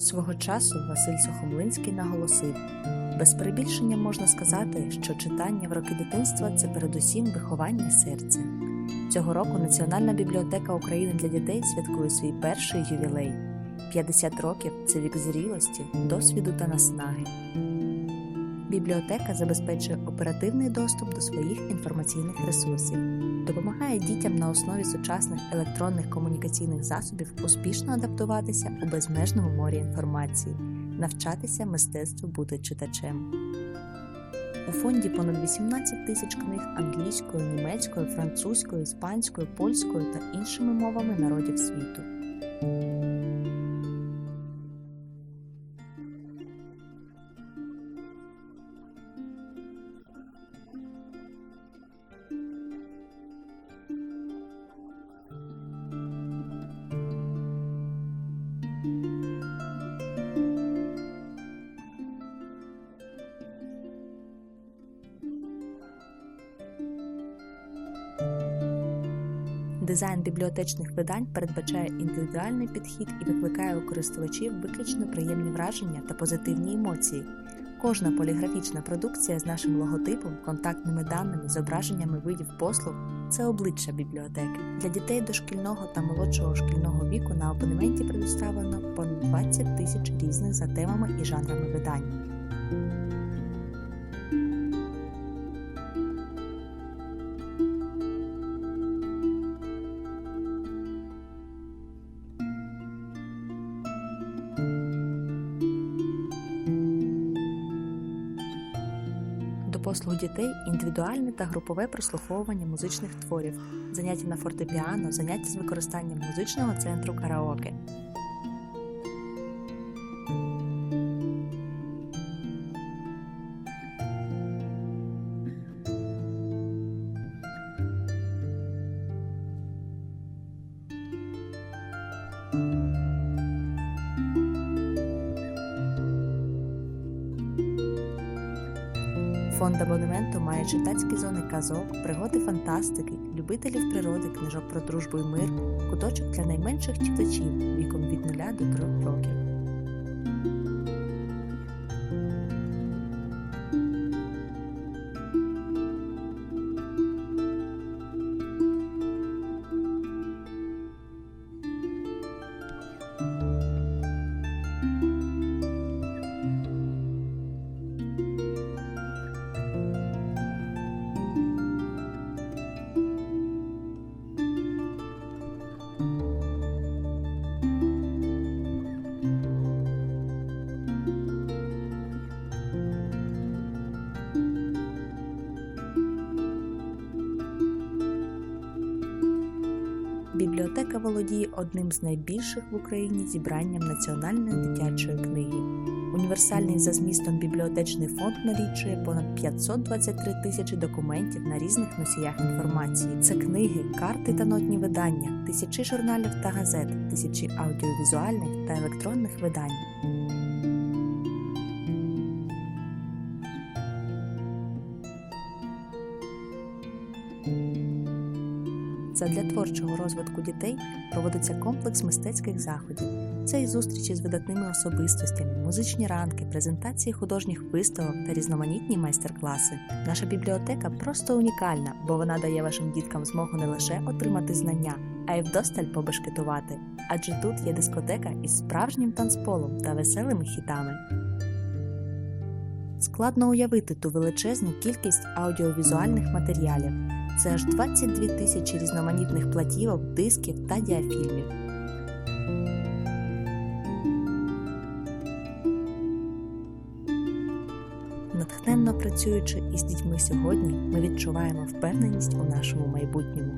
Свого часу Василь Сухомлинський наголосив: без перебільшення можна сказати, що читання в роки дитинства це передусім виховання серця. Цього року Національна бібліотека України для дітей святкує свій перший ювілей. 50 років це вік зрілості, досвіду та наснаги. Бібліотека забезпечує оперативний доступ до своїх інформаційних ресурсів, допомагає дітям на основі сучасних електронних комунікаційних засобів успішно адаптуватися у безмежному морі інформації, навчатися мистецтву бути читачем. У фонді понад 18 тисяч книг англійською, німецькою, французькою, іспанською, польською та іншими мовами народів світу. Дизайн бібліотечних видань передбачає індивідуальний підхід і викликає у користувачів виключно приємні враження та позитивні емоції. Кожна поліграфічна продукція з нашим логотипом, контактними даними, зображеннями видів послуг це обличчя бібліотеки. Для дітей дошкільного та молодшого шкільного віку на абонементі предоставлено понад 20 тисяч різних за темами і жанрами видань. Послуг дітей індивідуальне та групове прослуховування музичних творів, заняття на фортепіано, заняття з використанням музичного центру караоке. Фонд абонементу має читацькі зони казок, пригоди фантастики, любителів природи, книжок про дружбу і мир, куточок для найменших читачів віком від 0 до 3 років. Бібліотека володіє одним з найбільших в Україні зібранням національної дитячої книги. Універсальний за змістом бібліотечний фонд налічує понад 523 тисячі документів на різних носіях інформації. Це книги, карти та нотні видання, тисячі журналів та газет, тисячі аудіовізуальних та електронних видань. Задля творчого розвитку дітей проводиться комплекс мистецьких заходів. Це і зустрічі з видатними особистостями, музичні ранки, презентації художніх виставок та різноманітні майстер-класи. Наша бібліотека просто унікальна, бо вона дає вашим діткам змогу не лише отримати знання, а й вдосталь побешкетувати. Адже тут є дискотека із справжнім танцполом та веселими хітами. Складно уявити ту величезну кількість аудіовізуальних матеріалів. Це аж 22 тисячі різноманітних платівок, дисків та діафільмів. Натхненно працюючи із дітьми сьогодні, ми відчуваємо впевненість у нашому майбутньому.